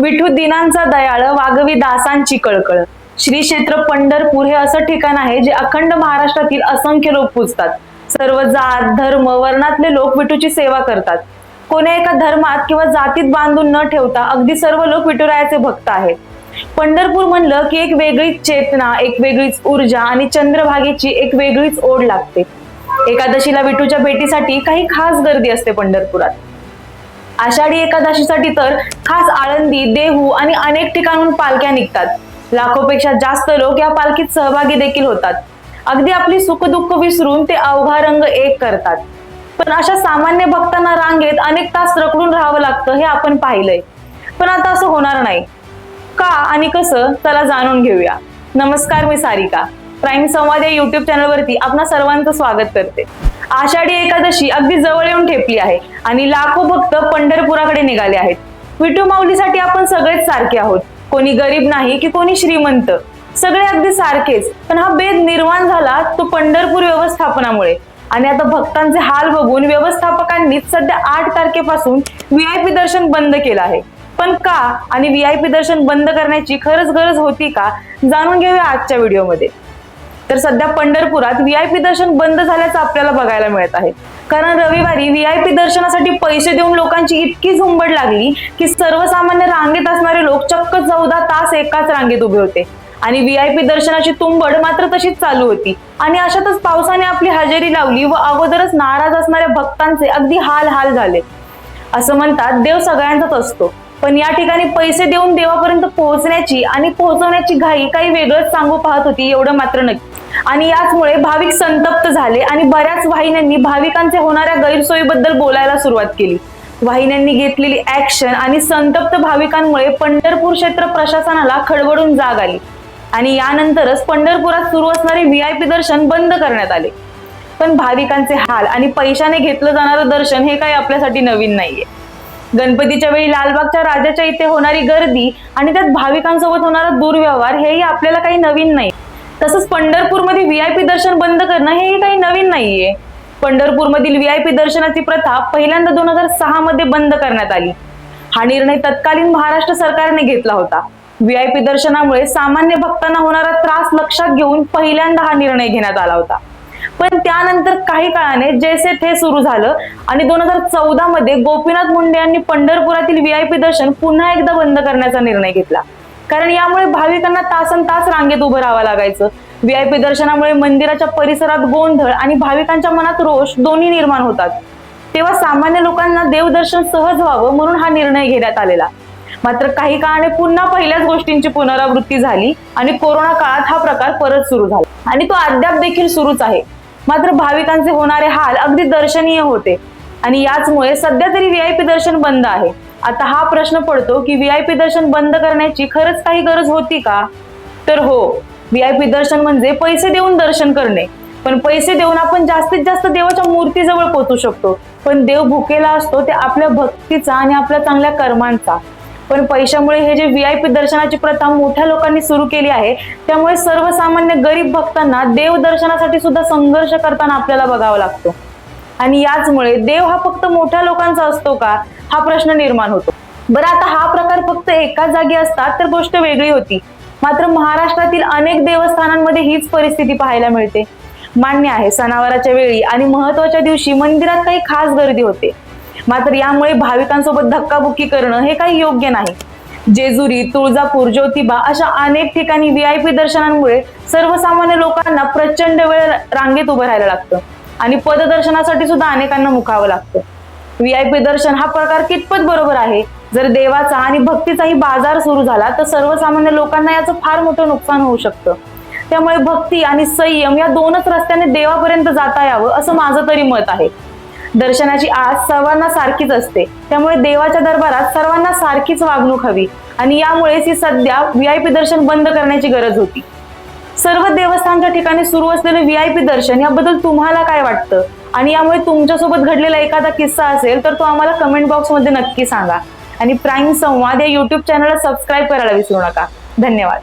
विठू दिनांचा दयाळ वागवी दासांची कळकळ. श्री क्षेत्र पंढरपूर हे असं ठिकाण आहे जे अखंड महाराष्ट्रातील असंख्य लोक पूजतात. सर्व जात धर्म वर्णातले लोक विठूची सेवा करतात. कोण्या एका धर्मात किंवा जातीत बांधून न ठेवता अगदी सर्व लोक विठुरायाचे भक्त आहेत. पंढरपूर म्हणलं की एक वेगळीच चेतना एक वेगळीच ऊर्जा आणि चंद्रभागेची एक वेगळीच ओढ लागते. एकादशीला विठूच्या भेटीसाठी काही खास गर्दी असते पंढरपुरात. आषाढी एकादशीसाठी तर खास आळंदी देहू आणि अनेक ठिकाणून पालख्या निघतात. लाखोपेक्षा जास्त लोक या पालखीत सहभागी देखील होतात. अगदी आपली सुखदुःख विसरून ते अवघा रंग एक करतात. पण अशा सामान्य भक्तांना रांगेत अनेक तास रखडून राहावं लागतं हे आपण पाहिलंय. पण आता असं होणार नाही. का आणि कसं? त्याला जाणून घेऊया. नमस्कार मी सारिका. प्राईम संवाद या युट्यूब चॅनलवरती आपणा सर्वांचं स्वागत करते. आषाढी एकादशी अगदी जवळ येऊन ठेपली आहे आणि लाखो भक्त पंढरपुराकडे निघाले आहेत. विठू माऊलीसाठी आपण सगळेच सारखे आहोत. कोणी गरीब नाही की कोणी श्रीमंत. सगळे अगदी सारखेच पण हा भेद निर्माण झाला तो पंढरपूर व्यवस्थापनामुळे. आणि आता भक्तांचे हाल बघून व्यवस्थापकांनी सध्या आठ तारखेपासून व्हीआयपी दर्शन बंद केलं आहे. पण का आणि व्हीआयपी दर्शन बंद करण्याची खरंच गरज होती का? जाणून घेऊया आजच्या व्हिडिओमध्ये. तर सध्या पंढरपुरात व्हीआयपी दर्शन बंद झाल्याचं आपल्याला बघायला मिळत आहे. कारण रविवारी व्हीआयपी दर्शनासाठी पैसे देऊन लोकांची इतकी झुंबड लागली की सर्वसामान्य रांगेत असणारे लोक चक्क चौदा तास एकाच रांगेत उभे होते. आणि व्हीआयपी दर्शनाची तुंबड मात्र तशीच चालू होती. आणि अशातच पावसाने आपली हजेरी लावली व अगोदरच नाराज असणाऱ्या भक्तांचे अगदी हाल हाल झाले. असं म्हणतात देव सगळ्यांचाच असतो. पण या ठिकाणी पैसे देऊन देवापर्यंत पोहोचण्याची आणि पोहोचवण्याची घाई काही वेगळंच सांगू पाहत होती एवढं मात्र नक्की आणि याचमुळे भाविक संतप्त झाले आणि बऱ्याच वाहिन्यांनी भाविकांचे होणाऱ्या गैरसोयीबद्दल बोलायला सुरुवात केली. वाहिन्यांनी घेतलेली ऍक्शन आणि संतप्त भाविकांमुळे पंढरपूर क्षेत्र प्रशासनाला खडबडून जाग आली. आणि यानंतरच पंढरपुरात सुरू असणारे व्हीआयपी दर्शन बंद करण्यात आले. पण भाविकांचे हाल आणि पैशाने घेतलं जाणारं दर्शन हे काही आपल्यासाठी नवीन नाहीये. गणपतीच्या वेळी लालबागच्या राजाच्या इथे होणारी गर्दी आणि त्यात भाविकांसोबत होणारा दुर्व्यवहार हेही आपल्याला काही नवीन नाही. तसंच पंढरपूरमध्ये व्हीआयपी दर्शन बंद करणं हेही काही नवीन नाहीये. पंढरपूरमधील व्हीआयपी दर्शनाची प्रथा पहिल्यांदा दोन हजार सहा मध्ये बंद करण्यात आली. हा निर्णय तत्कालीन महाराष्ट्र सरकारने घेतला होता. व्हीआयपी दर्शनामुळे सामान्य भक्तांना होणारा त्रास लक्षात घेऊन पहिल्यांदा हा निर्णय घेण्यात आला होता. पण त्यानंतर काही काळाने जैसे थे सुरू झालं. आणि दोन हजार चौदा मध्ये गोपीनाथ मुंडे यांनी पंढरपुरातील व्हीआयपी दर्शन पुन्हा एकदा बंद करण्याचा निर्णय घेतला. कारण यामुळे भाविकांना तासन तास रांगेत उभं राहावं लागायचं. व्हीआयपी दर्शनामुळे मंदिराच्या परिसरात गोंधळ आणि भाविकांच्या मनात रोष दोन्ही निर्माण होतात. तेव्हा सामान्य लोकांना देवदर्शन सहज व्हावं म्हणून हा निर्णय घेण्यात आलेला. मात्र काही काळाने पुन्हा पहिल्याच गोष्टींची पुनरावृत्ती झाली आणि कोरोना काळात हा प्रकार परत सुरू झाला. आणि तो अद्याप देखील सुरूच आहे. मात्र भाविकांचे होणारे हाल अगदी दर्शनीय होते. आणि याचमुळे सध्या तरी व्हीआयपी दर्शन बंद आहे. आता हा प्रश्न पडतो की व्हीआयपी दर्शन बंद करण्याची खरंच काही गरज होती का? तर हो व्हीआयपी दर्शन म्हणजे पैसे देऊन दर्शन करणे. पण पैसे देऊन आपण जास्तीत जास्त देवाच्या मूर्तीजवळ पोहोचू शकतो. पण देव भुकेला असतो ते आपल्या भक्तीचा आणि आपल्या चांगल्या कर्मांचा. पण पैशामुळे हे जे व्ही आय पी दर्शनाची प्रथा मोठ्या लोकांनी सुरू केली आहे त्यामुळे सर्वसामान्य गरीब भक्तांना देव दर्शनासाठी सुद्धा संघर्ष करताना आपल्याला बघावा लागतो. आणि याचमुळे देव हा फक्त मोठ्या लोकांचा असतो का? हा प्रश्न निर्माण होतो. बरं आता हा प्रकार फक्त एकाच जागी असतात तर गोष्ट वेगळी होती. मात्र महाराष्ट्रातील अनेक देवस्थानांमध्ये हीच परिस्थिती पाहायला मिळते. मान्य आहे सणावाराच्या वेळी आणि महत्त्वाच्या दिवशी मंदिरात काही खास गर्दी होते. मात्र यामुळे भाविकांसोबत धक्काबुक्की करणं हे काही योग्य नाही. जेजुरी तुळजापूर ज्योतिबा अशा अनेक ठिकाणी व्हीआयपी दर्शनांमुळे सर्वसामान्य लोकांना प्रचंड वेळ रांगेत उभं राहायला लागतं आणि पददर्शनासाठी सुद्धा अनेकांना मुखावं लागतं. व्हीआयपी दर्शन हा प्रकार कितपत बरोबर आहे? जर देवाचा आणि भक्तीचाही बाजार सुरू झाला तर सर्वसामान्य लोकांना याचं फार मोठं नुकसान होऊ शकतं. त्यामुळे भक्ती आणि संयम या दोनच रस्त्याने देवापर्यंत जाता यावं असं माझं तरी मत आहे. दर्शनाची आस सर्वांना सारखीच असते. त्यामुळे देवाच्या दरबारात सर्वांना सारखीच वागणूक हवी. आणि यामुळेच ही सध्या व्ही आय पी दर्शन बंद करण्याची गरज होती. सर्व देवस्थानच्या ठिकाणी सुरू असलेले पी दर्शन याबद्दल तुम्हाला काय वाटतं? आणि यामुळे तुमच्यासोबत घडलेला एखादा किस्सा असेल तर तो आम्हाला कमेंट बॉक्समध्ये नक्की सांगा. आणि प्राईम संवाद या यूट्यूब चॅनलला सबस्क्राईब करायला विसरू नका. धन्यवाद.